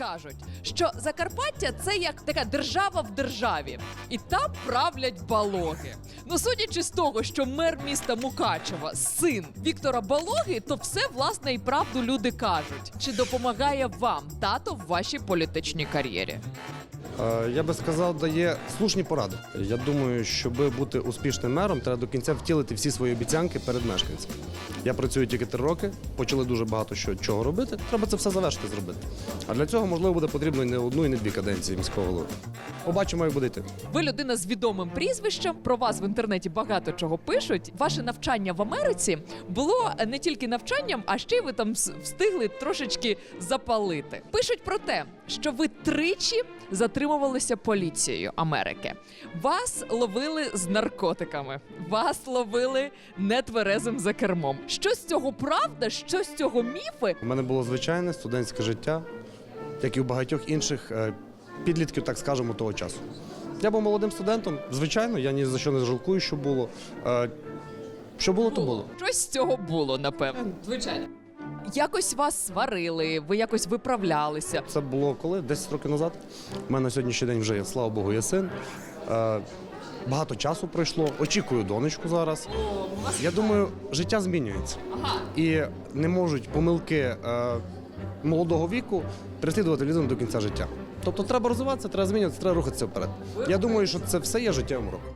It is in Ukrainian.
кажуть, що Закарпаття це як така держава в державі, і там правлять балоги. Ну, судячи з того, що мер міста Мукачева син Віктора Балоги, то все власне і правду люди кажуть. Чи допомагає вам тато в вашій політичній кар'єрі? Е, Я би сказав, дає слушні поради. Я думаю, щоб бути успішним мером, треба до кінця втілити всі свої обіцянки перед мешканцями. Я працюю тільки три роки, почали дуже багато що чого робити. Треба це все завершити зробити. А для цього можливо буде потрібно не одну, і не дві каденції міського голови. Побачимо, як буде йти. Ви людина з відомим прізвищем. Про вас в інтернеті багато чого пишуть. Ваше навчання в Америці було не тільки навчанням, а ще й ви там встигли трошечки запалити. Пишуть про те, що ви тричі затримувалися поліцією Америки. Вас ловили з наркотиками, вас ловили нетверезим за кермом. Що з цього правда? Що з цього міфи? У мене було звичайне студентське життя, як і у багатьох інших е, підлітків, так скажемо, того часу. Я був молодим студентом. Звичайно, я ні за що не жалкую, що було. Е, Що було, то було. Щось з цього було, напевно. Звичайно. Якось вас сварили, ви якось виправлялися. Це було коли? 10 років назад. У мене сьогоднішній день вже є, слава Богу, є син. Е, Багато часу пройшло. Очікую донечку зараз. Я думаю, життя змінюється. І не можуть помилки е, молодого віку переслідувати людину до кінця життя. Тобто треба розвиватися, треба змінюватися, треба рухатися вперед. Я думаю, що це все є життєвим роком.